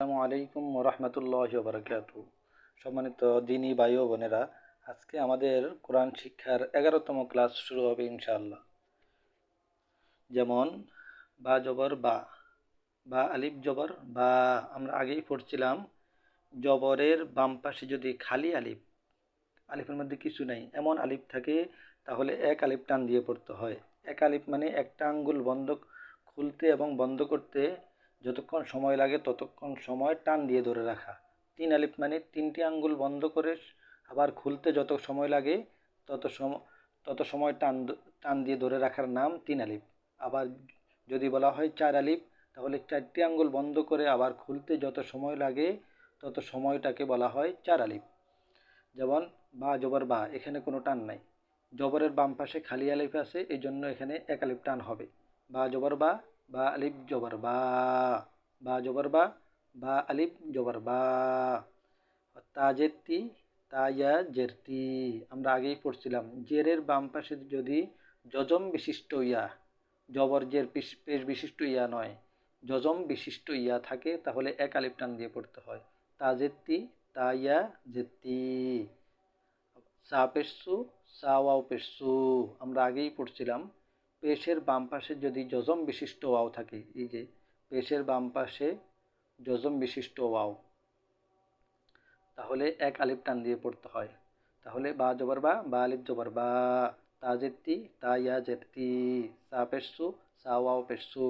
আসসালামু আলাইকুম রহমতুল্লাহ বারকাত সম্মানিত দিনী ভাই ও বোনেরা, আজকে আমাদের কোরআন শিক্ষার এগারোতম ক্লাস শুরু হবে ইনশাআল্লাহ। যেমন, বা জবর বা বা আলিফ জবর, বা আমরা আগেই পড়ছিলাম, জবরের বাম পাশে যদি খালি আলিফ, আলিফের মধ্যে কিছু নেই, এমন আলিফ থাকে, তাহলে এক আলিফ টান দিয়ে পড়তে হয়। এক আলিফ মানে একটা আঙ্গুল বন্ধ খুলতে এবং বন্ধ করতে যতক্ষণ সময় লাগে ততক্ষণ সময় টান দিয়ে ধরে রাখা। তিন আলিফ মানে তিনটি আঙ্গুল বন্ধ করে আবার খুলতে যত সময় লাগে তত সময় তত সময় টান টান দিয়ে ধরে রাখার নাম তিন আলিফ। আবার যদি বলা হয় চার আলিফ, তাহলে চারটি আঙ্গুল বন্ধ করে আবার খুলতে যত সময় লাগে তত সময়টাকে বলা হয় চার আলিফ। যেমন, বা, জবর, বা, এখানে কোনো টান নাই। জবরের বাম পাশে খালি আলিফ আছে এই জন্য এখানে এক আলিফ টান হবে। বা, জবর, বা বা আলিফ জবর বা বা জবর বা বা আলিফ জবর বা তাজেরতি তাইয়া জেরতি আমরা আগেই পড়ছিলাম। জেরের বাম পাশে যদি যজম বিশিষ্ট ইয়া, জবর জের পেশ বিশিষ্ট ইয়া নয়, যজম বিশিষ্ট ইয়া থাকে, তাহলে এক আলিফ টান দিয়ে পড়তে হয়। তাজেরতি তাইয়া জেতি সা, পেশু সা ওয়াও, পেশু আমরা আগেই পড়ছিলাম। পেশের বাম পাশে যদি যজম বিশিষ্ট ওয়াও থাকে, এই যে পেশের বাম পাশে যজম বিশিষ্ট ওয়াও, তাহলে এক আলিফ টান দিয়ে পড়তে হয়। তাহলে বা জবর বা বা আলিফ জবর বা, তা জেত্তি, তা ইয়া জেত্তি, সা পেশু সা ওয়াও পেশু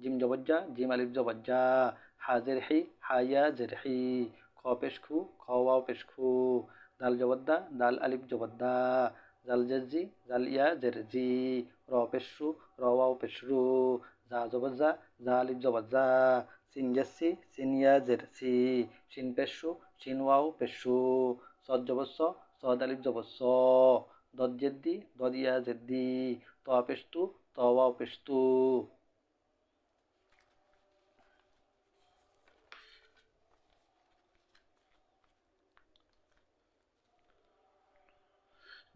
জিম জবজ্জা জিম আলিফ জবজ্জা হাজের হি হাইয়া জের হি খ পেশখু, খ ওয়াও পেশখু, দাল জবদ্দা দাল আলিফ জবদ্দা জাল জেজি জাল ইয়া জেরজি র পেশু র ওয়াও জা জবজ্জা জা আলিফ জবজ্জা সিন জেসি সিন ইয়া জেরসি সিন পেশু সিন ওয়াও পেশু সদ জবস্স সদ আলিফ জবস্স দদ জেদ্দি দদ ইয়া জেদ্দি ত পেশতু, ত ওয়াও পেশতু।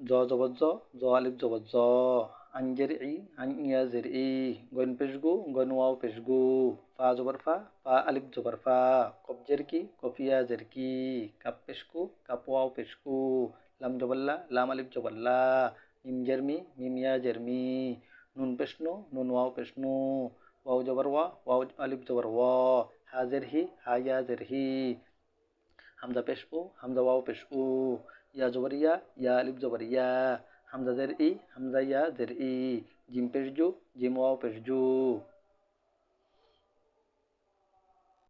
জ জবর জ জ আলিফ জবর জ আঞ্জের ই আন ইয়া জের ই গন পেশগু গন ওয়াও পেশগু ফা জবর ফা ফা আলিফ জবর ফা কবজের কি কফিয়া জের কি কাপ পেশকু কাপ ওয়াও পেশকু লাম জবল্লা লাম আলিফ জবল্লা মিম জেরমি মিম ইয়া জেরমি নুন পেশনু নুন ওয়াও পেশনু ওয়াও জবর ওয়া ওয়াও আলিফ জবর ওয়া হাজের হি হা ইয়া পেশু পেশু জবর ইয়া ইয়া আলিফ জবর ইয়া হামজা জের ই হামজা ইয়া জের ই জিম পেশজু জিম ওয়াও পেশজু